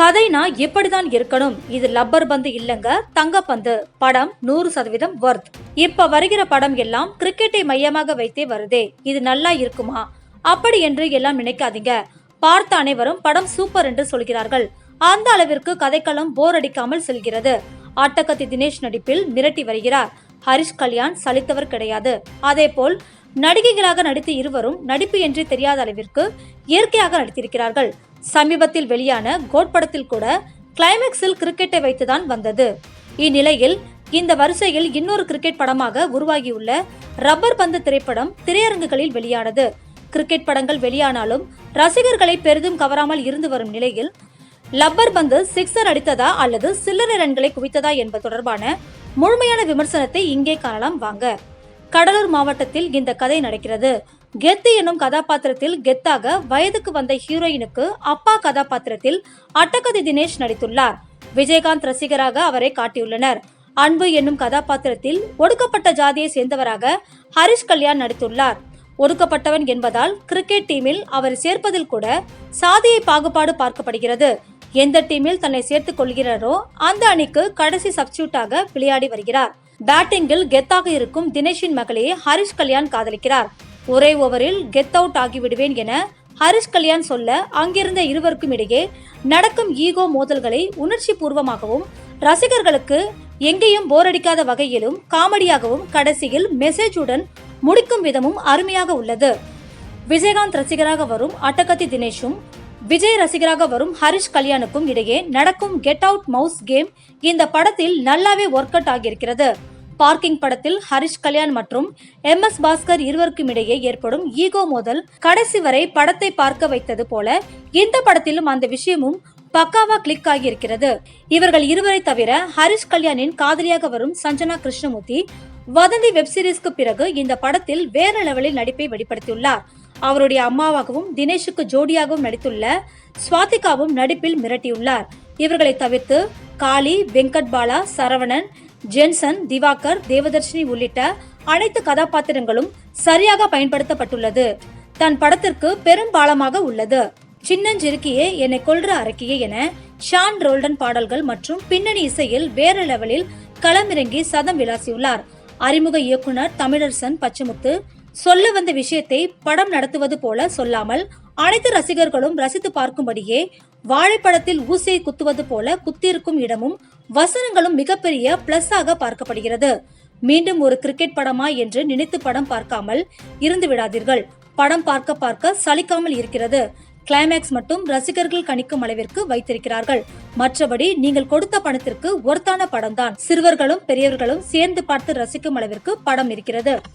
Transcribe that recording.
கதைனா எப்படிதான் இருக்கணும்? இது லப்பர் பந்து இல்லங்க தங்கப்பந்து படம் நூறு சதவீதம் வர்த் இப்ப வருகிற படம் எல்லாம் கிரிக்கெட்டை மையமாக வைத்தே வருதே. இது நல்லா இருக்குமா? அப்படி என்று எல்லாம் நினைக்காதீங்க. பார்த்த அனைவரும் படம் சூப்பர் என்று சொல்கிறார்கள். அந்த அளவிற்கு கதைக்களம் போர் அடிக்காமல் செல்கிறது. ஆட்டக்கத்தி தினேஷ் நடிப்பில் மிரட்டி வருகிறார். ஹரிஷ் கல்யாண் சலித்தவர் கிடையாது. அதேபோல் நடிகைகளாக நடித்த இருவரும் நடிப்பு என்று தெரியாத அளவிற்கு இயற்கையாக நடித்திருக்கிறார்கள். சமீபத்தில் வெளியான கோட் படத்தில் கூட கிளைமேக்ஸில் கிரிக்கெட்டை வைத்துதான் வந்தது. இந்நிலையில் இந்த வரிசையில் இன்னொரு கிரிக்கெட் படமாக உருவாகியுள்ள ரப்பர் பந்து திரைப்படம் திரையரங்குகளில் வெளியானது. கிரிக்கெட் படங்கள் வெளியானாலும் ரசிகர்களை பெரிதும் கவராமல் இருந்து வரும் நிலையில் லப்பர் பந்து சிக்ஸர் அடித்ததா அல்லது சில்லறை ரன்களை குவித்ததா என்பது தொடர்பான முழுமையான விமர்சனத்தை இங்கே காணலாம். வாங்க. கடலூர் மாவட்டத்தில் இந்த கதை நடக்கிறது. கெத்து என்னும் கதாபாத்திரத்தில் கெத்தாக வயதுக்கு வந்த ஹீரோயினுக்கு அப்பா கதாபாத்திரத்தில் அட்டகதி தினேஷ் நடித்துள்ளார். விஜயகாந்த் ரசிகராக அவரை காட்டியுள்ளனர். அன்பு என்னும் கதாபாத்திரத்தில் ஒடுக்கப்பட்ட ஜாதியை சேர்ந்தவராக ஹரிஷ் கல்யாண் நடித்துள்ளார். ஒடுக்கப்பட்டவன் என்பதால் கிரிக்கெட் டீமில் அவர் சேர்ப்பதில் கூட சாதியை பாகுபாடு பார்க்கப்படுகிறது. எந்த டீமில் தன்னை சேர்த்துக் கொள்கிறாரோ அந்த அணிக்கு கடைசி சப்ஸ்டியூட்டாக விளையாடி வருகிறார். பேட்டிங்கில் கெத்தாக இருக்கும் தினேஷின் மகளையே ஹரிஷ் கல்யாண் காதலிக்கிறார். ஒரே ஓவரில் கெத் அவுட் ஆகிவிடுவேன் என ஹரிஷ் கல்யாண் சொல்ல அங்கிருந்த இருவருக்கும் இடையே நடக்கும் ஈகோ மோதல்களை உணர்ச்சி பூர்வமாகவும் ரசிகர்களுக்கு எங்கேயும் போரடிக்காத வகையிலும் காமெடியாகவும் கடைசியில் மெசேஜுடன் முடிக்கும் விதமும் அருமையாக உள்ளது. விஜயகாந்த் ரசிகராக வரும் அட்டகத்தி தினேஷும் விஜய் ரசிகராக வரும் ஹரிஷ் கல்யாணுக்கும் இடையே நடக்கும் கெட் அவுட் மவுஸ் கேம் இந்த படத்தில் நல்லாவே ஒர்க் அவுட் ஆகியிருக்கிறது. பார்க்கிங் படத்தில் ஹரிஷ் கல்யாண் மற்றும் எம் எஸ் பாஸ்கர் இருவருக்கும் இடையே ஏற்படும் ஈகோ மோதல் கடைசி வரை படத்தை பார்க்க வைத்தது போல இந்த படத்திலும் அந்த விஷயமும் பக்காவா கிளிக் ஆகியிருக்கிறது. இவர்கள் இருவரை தவிர ஹரிஷ் கல்யாணின் காதலியாக வரும் சஞ்சனா கிருஷ்ணமூர்த்தி வதந்தி வெப் சீரிஸ்க்கு பிறகு இந்த படத்தில் வேற லெவலில் நடிப்பை வெளிப்படுத்தியுள்ளார். அவருடைய அம்மாவாகவும் தினேஷுக்கு ஜோடியாகவும் நடித்துள்ள ஸ்வாதிகாவும் நடிப்பில் மிரட்டியுள்ளார். இவர்களை தவிர்த்து காளி வெங்கட் பாலா சரவணன் ஜென்சன் திவாகர் தேவதர்ஷினி உள்ளிட்ட அனைத்து கதாபாத்திரங்களும் சரியாக பயன்படுத்தப்பட்டுள்ளது. தன் படத்திற்கு பெரும் பாலமாக உள்ளது. சின்னஞ்சிறுக்கியே என்னை கொல்ற அரக்கியே என ஷான் ரோல்டன் பாடல்கள் மற்றும் பின்னணி இசையில் வேற லெவலில் களமிறங்கி சதம் விளாசியுள்ளார். அறிமுக இயக்குனர் தமிழரசன் பச்சமுத்து சொல்ல வந்த விஷயத்தை படம் நடத்துவது போல சொல்லாமல் அனைத்து ரசிகர்களும் ரசித்து பார்க்கும்படியே வாழைப்படத்தில் ஊசியை குத்துவது போல குத்திருக்கும் இடமும் வசனங்களும் மிகப்பெரிய பிளஸ்ஸாக பார்க்கப்படுகிறது. மீண்டும் ஒரு கிரிக்கெட் படமா என்று நினைத்து படம் பார்க்காமல் இருந்து விடாதீர்கள். படம் பார்க்க பார்க்க சலிக்காமல் இருக்கிறது. கிளைமேக்ஸ் மட்டும் ரசிகர்கள் கணிக்கும் அளவிற்கு வைத்திருக்கிறார்கள். மற்றபடி நீங்கள் கொடுத்த பணத்திற்கு ஒர்த்தான படம்தான். சிறுவர்களும் பெரியவர்களும் சேர்ந்து பார்த்து ரசிக்கும் அளவிற்கு படம் இருக்கிறது.